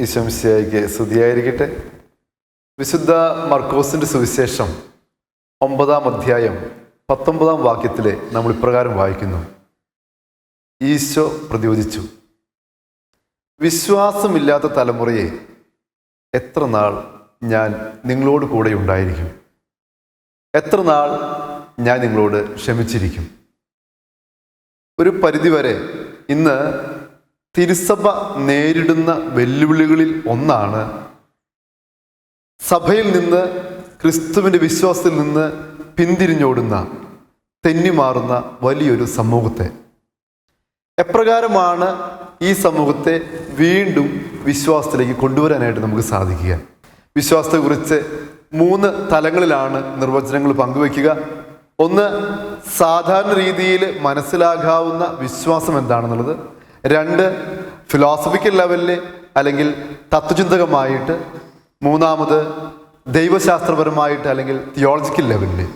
ഈശംശയ്ക്ക് സ്തുതിയായിരിക്കട്ടെ. വിശുദ്ധ മർക്കോസിന്റെ സുവിശേഷം ഒമ്പതാം അധ്യായം പത്തൊമ്പതാം വാക്യത്തിൽ നമ്മൾ ഇപ്രകാരം വായിക്കുന്നു. ഈശോ പ്രതിവചിച്ചു വിശ്വാസമില്ലാത്ത തലമുറയെ എത്ര നാൾ ഞാൻ നിങ്ങളോട് കൂടെ ഉണ്ടായിരിക്കും? എത്ര നാൾ ഞാൻ നിങ്ങളോട് ക്ഷമിച്ചിരിക്കും? ഒരു പരിധിവരെ ഇന്ന് തിരുസഭ നേരിടുന്ന വെല്ലുവിളികളിൽ ഒന്നാണ് സഭയിൽ നിന്ന് ക്രിസ്തുവിന്റെ വിശ്വാസത്തിൽ നിന്ന് പിന്തിരിഞ്ഞോടുന്ന തെന്നിമാറുന്ന വലിയൊരു സമൂഹത്തെ. എപ്രകാരമാണ് ഈ സമൂഹത്തെ വീണ്ടും വിശ്വാസത്തിലേക്ക് കൊണ്ടുവരാനായിട്ട് നമുക്ക് സാധിക്കുക? വിശ്വാസത്തെക്കുറിച്ച് മൂന്ന് തലങ്ങളിലാണ് നിർവചനങ്ങൾ പങ്കുവയ്ക്കുക. ഒന്ന് സാധാരണ രീതിയിൽ മനസ്സിലാകാവുന്ന വിശ്വാസം എന്താണെന്നുള്ളത്. രണ്ട് ഫിലോസഫിക്കൽ ലെവലിൽ അല്ലെങ്കിൽ തത്വചിന്തകമായിട്ട്. മൂന്നാമത് ദൈവശാസ്ത്രപരമായിട്ട് അല്ലെങ്കിൽ തിയോളജിക്കൽ ലെവലിൽ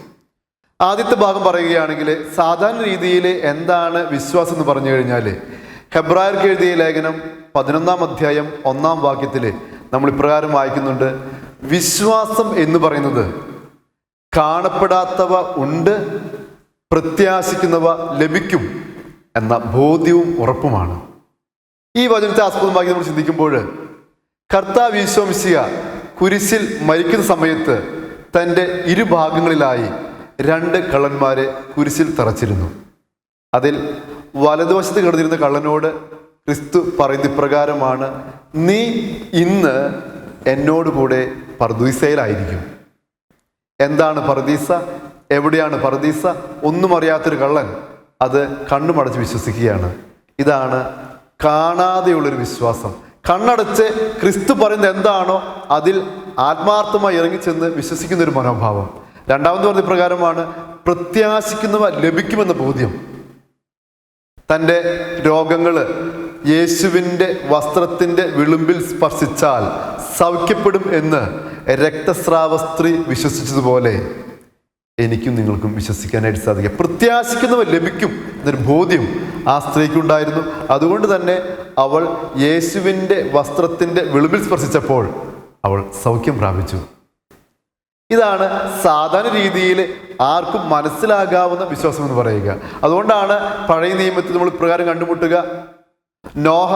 ആദ്യത്തെ ഭാഗം പറയുകയാണെങ്കിൽ സാധാരണ രീതിയിൽ എന്താണ് വിശ്വാസം എന്ന് പറഞ്ഞു കഴിഞ്ഞാൽ ഹെബ്രായർക്ക് എഴുതിയ ലേഖനം പതിനൊന്നാം അധ്യായം ഒന്നാം വാക്യത്തിൽ നമ്മൾ ഇപ്രകാരം വായിക്കുന്നുണ്ട്. വിശ്വാസം എന്ന് പറയുന്നത് കാണപ്പെടാത്തവ ഉണ്ട് പ്രത്യാശിക്കുന്നവ ലഭിക്കും. എന്ന ബോധ്യവും ഉറപ്പുമാണ്. ഈ വചനത്തെ ആസ്പദമാക്കി നമ്മൾ ചിന്തിക്കുമ്പോൾ കർത്താവ് ഈശോമിശിക കുരിശിൽ മരിക്കുന്ന സമയത്ത് തന്റെ ഇരുഭാഗങ്ങളിലായി രണ്ട് കള്ളന്മാരെ കുരിശിൽ തറച്ചിരുന്നു. അതിൽ വലതുവശത്ത് കിടന്നിരുന്ന കള്ളനോട് ക്രിസ്തു പറയുന്ന ഇപ്രകാരമാണ് നീ ഇന്ന് എന്നോട് കൂടെ പർദീസയിലായിരിക്കും. എന്താണ് പർദീസ? എവിടെയാണ് പർദീസ? ഒന്നും അറിയാത്തൊരു കള്ളൻ. അത് കണ്ണുമടച്ച് വിശ്വസിക്കുകയാണ്. ഇതാണ് കാണാതെയുള്ളൊരു വിശ്വാസം. കണ്ണടച്ച് ക്രിസ്തു പറയുന്നത് എന്താണോ അതിൽ ആത്മാർത്ഥമായി ഇറങ്ങിച്ചെന്ന് വിശ്വസിക്കുന്ന ഒരു മനോഭാവം. രണ്ടാമത് പറഞ്ഞ പ്രകാരമാണ് പ്രത്യാശിക്കുന്നവ ലഭിക്കുമെന്ന ബോധ്യം. തന്റെ രോഗങ്ങൾ യേശുവിന്റെ വസ്ത്രത്തിന്റെ വിളുമ്പിൽ സ്പർശിച്ചാൽ സൗഖ്യപ്പെടും എന്ന് രക്തസ്രാവസ്ത്രീ വിശ്വസിച്ചതുപോലെ എനിക്കും നിങ്ങൾക്കും വിശ്വസിക്കാനായിട്ട് സാധിക്കുക പ്രത്യാശിക്കുന്നവ ലഭിക്കും. എന്നൊരു ബോധ്യം ആ സ്ത്രീക്കുണ്ടായിരുന്നു. അതുകൊണ്ട് തന്നെ അവൾ യേശുവിന്റെ വസ്ത്രത്തിന്റെ വിളുമ്പിൽ സ്പർശിച്ചപ്പോൾ അവൾ സൗഖ്യം പ്രാപിച്ചു. ഇതാണ് സാധാരണ രീതിയിൽ ആർക്കും മനസ്സിലാകാവുന്ന വിശ്വാസം എന്ന് പറയുക. അതുകൊണ്ടാണ് പഴയ നിയമത്തിൽ നമ്മൾ ഇപ്രകാരം കണ്ടുമുട്ടുക. നോഹ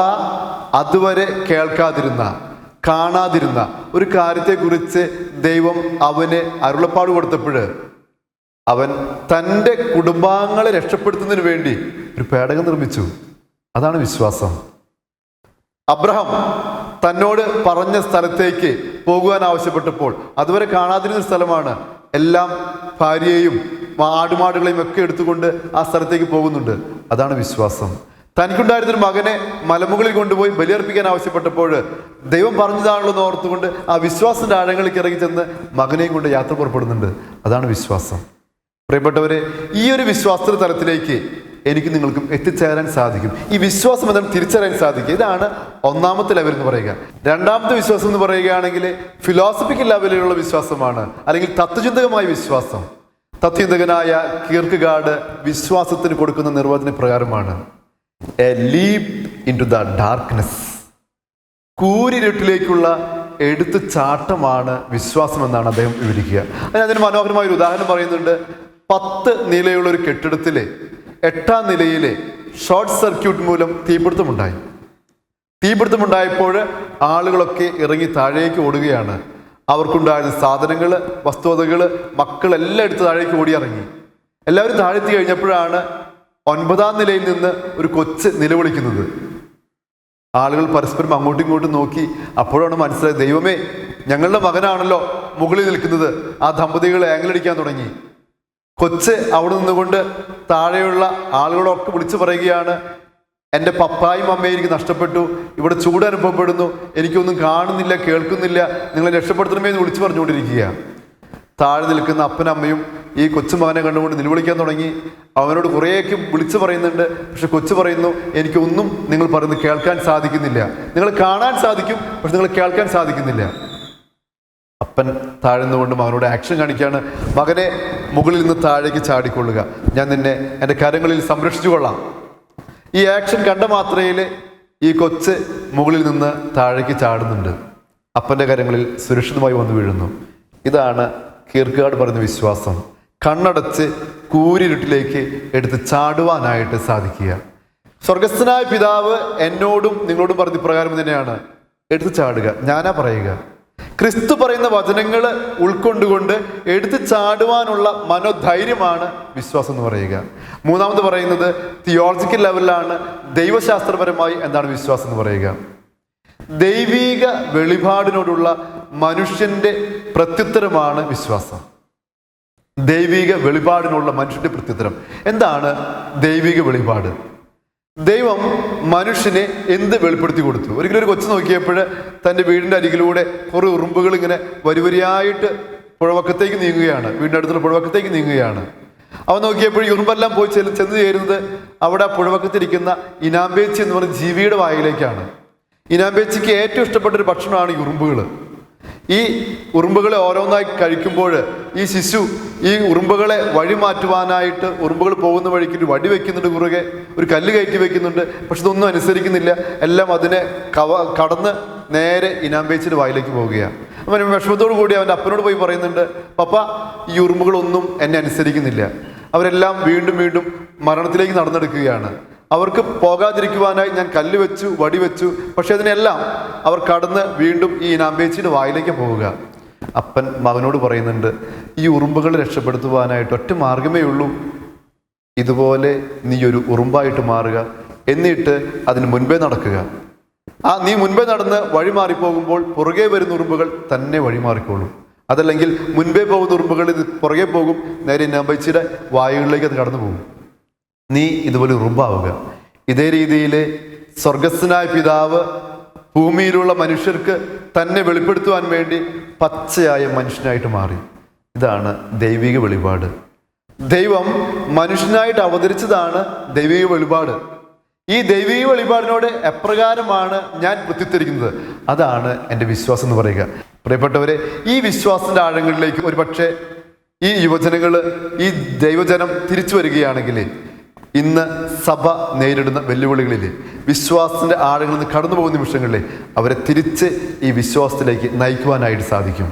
അതുവരെ കേൾക്കാതിരുന്ന കാണാതിരുന്ന ഒരു കാര്യത്തെക്കുറിച്ച് ദൈവം അവന് അരുളപ്പാട് കൊടുത്തപ്പോൾ അവൻ തന്റെ കുടുംബാംഗങ്ങളെ രക്ഷപ്പെടുത്തുന്നതിന് വേണ്ടി ഒരു പേടകം നിർമ്മിച്ചു. അതാണ് വിശ്വാസം. അബ്രഹാം തന്നോട് പറഞ്ഞ സ്ഥലത്തേക്ക് പോകുവാൻ ആവശ്യപ്പെട്ടപ്പോൾ അതുവരെ കാണാതിരുന്ന സ്ഥലമാണ്. എല്ലാം ഭാര്യയെയും ആടുമാടുകളെയും ഒക്കെ എടുത്തുകൊണ്ട് ആ സ്ഥലത്തേക്ക് പോകുന്നുണ്ട്. അതാണ് വിശ്വാസം. തനിക്കുണ്ടായിരുന്നൊരു മകനെ മലമുകളിൽ കൊണ്ടുപോയി ബലിയർപ്പിക്കാൻ ആവശ്യപ്പെട്ടപ്പോൾ ദൈവം പറഞ്ഞതാണല്ലോ എന്ന് ഓർത്തുകൊണ്ട് ആ വിശ്വാസത്തിന്റെ ആഴങ്ങളിലേക്ക് ഇറങ്ങി ചെന്ന് മകനെയും കൊണ്ട് യാത്ര പുറപ്പെടുന്നുണ്ട്. അതാണ് വിശ്വാസം. പ്രിയപ്പെട്ടവരെ ഈ ഒരു വിശ്വാസ തലത്തിലേക്ക് എനിക്ക് നിങ്ങൾക്കും എത്തിച്ചേരാൻ സാധിക്കും. ഈ വിശ്വാസം എന്താണ് തിരിച്ചറിയാൻ സാധിക്കും. ഇതാണ് ഒന്നാമത്തെ ലെവൽ എന്ന് പറയുക. രണ്ടാമത്തെ വിശ്വാസം എന്ന് പറയുകയാണെങ്കിൽ ഫിലോസഫിക്കൽ ലെവലിലുള്ള വിശ്വാസമാണ്. അല്ലെങ്കിൽ തത്വചിന്തകമായ വിശ്വാസം. തത്വചിന്തകനായ കീർക്കുഗാഡ് വിശ്വാസത്തിന് കൊടുക്കുന്ന നിർവചന പ്രകാരമാണ്. A leap into the darkness കൂരിരുട്ടിലേക്കുള്ള എടുത്തു ചാട്ടമാണ് വിശ്വാസം എന്നാണ് അദ്ദേഹം വിവരിക്കുക. അതിന് മനോഹരമായ ഒരു ഉദാഹരണം പറയുന്നുണ്ട്. പത്ത് നിലയുള്ള ഒരു കെട്ടിടത്തിലെ എട്ടാം നിലയിലെ ഷോർട്ട് സർക്യൂട്ട് മൂലം തീപിടുത്തമുണ്ടായി. തീപിടുത്തമുണ്ടായപ്പോൾ ആളുകളൊക്കെ ഇറങ്ങി താഴേക്ക് ഓടുകയാണ്. അവർക്കുണ്ടായിരുന്ന സാധനങ്ങൾ വസ്തുതകൾ മക്കളെല്ലാം എടുത്ത് താഴേക്ക് ഓടി ഇറങ്ങി എല്ലാവരും താഴെത്തി കഴിഞ്ഞപ്പോഴാണ് ഒൻപതാം നിലയിൽ നിന്ന് ഒരു കൊച്ച് നിലവിളിക്കുന്നത് ആളുകൾ പരസ്പരം അങ്ങോട്ടും ഇങ്ങോട്ടും നോക്കി അപ്പോഴാണ് മനസ്സിലായത് ദൈവമേ ഞങ്ങളുടെ മകനാണല്ലോ മുകളിൽ നിൽക്കുന്നത്. ആ ദമ്പതികൾ ഏങ്ങലടിക്കാൻ തുടങ്ങി. കൊച്ച് അവിടെ നിന്നുകൊണ്ട് താഴെയുള്ള ആളുകളൊക്കെ വിളിച്ചു പറയുകയാണ് എന്റെ പപ്പായും അമ്മയും എനിക്ക് നഷ്ടപ്പെട്ടു. ഇവിടെ ചൂട് അനുഭവപ്പെടുന്നു. എനിക്കൊന്നും കാണുന്നില്ല കേൾക്കുന്നില്ല. നിങ്ങളെ രക്ഷപ്പെടുത്തണമേ എന്ന് വിളിച്ചു പറഞ്ഞുകൊണ്ടിരിക്കുക. താഴെ നിൽക്കുന്ന അപ്പനമ്മയും ഈ കൊച്ചുമകനെ കണ്ടുകൊണ്ട് നിലവിളിക്കാൻ തുടങ്ങി. അവനോട് കുറേയൊക്കെ വിളിച്ചു പറയുന്നുണ്ട്. പക്ഷെ കൊച്ചു പറയുന്നു എനിക്കൊന്നും നിങ്ങൾ പറയുന്നത് കേൾക്കാൻ സാധിക്കുന്നില്ല. നിങ്ങൾ കാണാൻ സാധിക്കും പക്ഷെ നിങ്ങൾ കേൾക്കാൻ സാധിക്കുന്നില്ല. അപ്പൻ താഴ്ന്നുകൊണ്ട് മകനോട് ആക്ഷൻ കാണിക്കുകയാണ്. മകനെ മുകളിൽ നിന്ന് താഴേക്ക് ചാടിക്കൊള്ളുക. ഞാൻ നിന്നെ എന്റെ കരങ്ങളിൽ സംരക്ഷിച്ചു കൊള്ളാം ഈ ആക്ഷൻ കണ്ട മാത്രയിൽ ഈ കൊച്ച് മുകളിൽ നിന്ന് താഴേക്ക് ചാടുന്നുണ്ട്. അപ്പന്റെ കരങ്ങളിൽ സുരക്ഷിതമായി വന്നു വീഴുന്നു. ഇതാണ് കീർക്കാട് പറയുന്ന വിശ്വാസം. കണ്ണടച്ച് കൂരിരുട്ടിലേക്ക് എടുത്ത് ചാടുവാനായിട്ട് സാധിക്കുക. സ്വർഗസ്ഥനായ പിതാവ് എന്നോടും നിങ്ങളോടും പറഞ്ഞ പ്രകാരം തന്നെയാണ്. എടുത്ത് ചാടുക. ഞാനാ പറയുക. ക്രിസ്തു പറയുന്ന വചനങ്ങൾ ഉൾക്കൊണ്ടുകൊണ്ട് എടുത്തു ചാടുവാനുള്ള മനോധൈര്യമാണ് വിശ്വാസം എന്ന് പറയുക. മൂന്നാമത് പറയുന്നത് തിയോളജിക്കൽ ലെവലിലാണ് ദൈവശാസ്ത്രപരമായി എന്താണ് വിശ്വാസം എന്ന് പറയുക. ദൈവീക വെളിപാടിനോടുള്ള മനുഷ്യന്റെ പ്രത്യുത്തരമാണ് വിശ്വാസം. ദൈവിക വെളിപാടിനുള്ള മനുഷ്യന്റെ പ്രത്യുത്തരം. എന്താണ് ദൈവിക വെളിപാട്? ദൈവം മനുഷ്യനെ എന്ത് വെളിപ്പെടുത്തി കൊടുത്തു? ഒരിക്കലും ഒരു കൊച്ചു നോക്കിയപ്പോൾ തന്റെ വീടിന്റെ അരികിലൂടെ കുറേ ഉറുമ്പുകൾ ഇങ്ങനെ വരിവരിയായിട്ട് പുഴവക്കത്തേക്ക് നീങ്ങുകയാണ്. വീടിന്റെ അടുത്തുള്ള പുഴവക്കത്തേക്ക് നീങ്ങുകയാണ്. അവൻ നോക്കിയപ്പോൾ ഈ ഉറുമ്പെല്ലാം പോയി ചെല്ലു ചെന്ന് ചേരുന്നത് അവിടെ പുഴവക്കത്തിരിക്കുന്ന ഇനാമ്പേച്ചി എന്ന് പറയുന്ന ജീവിയുടെ വായിലേക്കാണ്. ഇനാമ്പേച്ചിക്ക് ഏറ്റവും ഇഷ്ടപ്പെട്ട ഒരു ഭക്ഷണമാണ് ഈ ഉറുമ്പുകൾ ഈ ഉറുമ്പുകളെ ഓരോന്നായി കഴിക്കുമ്പോൾ ഈ ശിശു ഈ ഉറുമ്പുകളെ വഴി മാറ്റുവാനായിട്ട് ഉറുമ്പുകൾ പോകുന്ന വഴിക്ക് ഒരു വടി വെക്കുന്നുണ്ട് കുറുകെ ഒരു കല്ല് കയറ്റി വെക്കുന്നുണ്ട്. പക്ഷെ ഇതൊന്നും അനുസരിക്കുന്നില്ല. എല്ലാം അതിനെ കവ കടന്ന് നേരെ ഇനാമ്പേച്ചിയുടെ വായിലേക്ക് പോവുകയാണ്. അവൻ വിഷമത്തോടു കൂടി അവന്റെ അപ്പനോട് പോയി പറയുന്നുണ്ട് പപ്പ ഈ ഉറുമ്പുകളൊന്നും എന്നെ അനുസരിക്കുന്നില്ല. അവരെല്ലാം വീണ്ടും വീണ്ടും മരണത്തിലേക്ക് നടന്നെടുക്കുകയാണ്. അവർക്ക് പോകാതിരിക്കുവാനായി ഞാൻ കല്ല് വെച്ചു വടി വെച്ചു. പക്ഷെ അതിനെല്ലാം അവർ കടന്ന് വീണ്ടും ഈ ഇനാമ്പേച്ചിയുടെ വായിലേക്ക് പോവുക. അപ്പൻ മകനോട് പറയുന്നുണ്ട് ഈ ഉറുമ്പുകൾ രക്ഷപ്പെടുത്തുവാനായിട്ട് ഒറ്റ മാർഗമേ ഉള്ളൂ. ഇതുപോലെ നീ ഒരു ഉറുമ്പായിട്ട് മാറുക. എന്നിട്ട് അതിന് മുൻപേ നടക്കുക. ആ നീ മുൻപേ നടന്ന് വഴി മാറിപ്പോകുമ്പോൾ പുറകെ വരുന്ന ഉറുമ്പുകൾ തന്നെ വഴി മാറിക്കോളും. അതല്ലെങ്കിൽ മുൻപേ പോകുന്ന ഉറുമ്പുകൾ ഇത് പുറകെ പോകും. നേരെ നമ്പച്ചിയുടെ വായുകളിലേക്ക് അത് കടന്നു പോകും നീ ഇതുപോലെ ഉറുമ്പാവുക. ഇതേ രീതിയിൽ സ്വർഗസ്ഥനായ പിതാവ് ഭൂമിയിലുള്ള മനുഷ്യർക്ക് തന്നെ വെളിപ്പെടുത്തുവാൻ വേണ്ടി പച്ചയായ മനുഷ്യനായിട്ട് മാറി. ഇതാണ് ദൈവിക വെളിപാട്. ദൈവം മനുഷ്യനായിട്ട് അവതരിച്ചതാണ് ദൈവിക വെളിപാട്. ഈ ദൈവിക വെളിപാടിനോട് എപ്രകാരമാണ് ഞാൻ പ്രത്യുത്തരിക്കുന്നത്? അതാണ് എന്റെ വിശ്വാസം എന്ന് പറയുക. പ്രിയപ്പെട്ടവരെ ഈ വിശ്വാസത്തിന്റെ ആഴങ്ങളിലേക്ക് ഒരുപക്ഷെ ഈ യുവജനങ്ങൾ ഈ ദൈവജനം തിരിച്ചു വരികയാണെങ്കിൽ ഇന്ന് സഭ നേരിടുന്ന വെല്ലുവിളികളിൽ വിശ്വാസത്തിന്റെ ആഴങ്ങളിൽ നിന്ന് കടന്നു പോകുന്ന നിമിഷങ്ങളിൽ അവരെ തിരിച്ച് ഈ വിശ്വാസത്തിലേക്ക് നയിക്കുവാനായിട്ട് സാധിക്കും.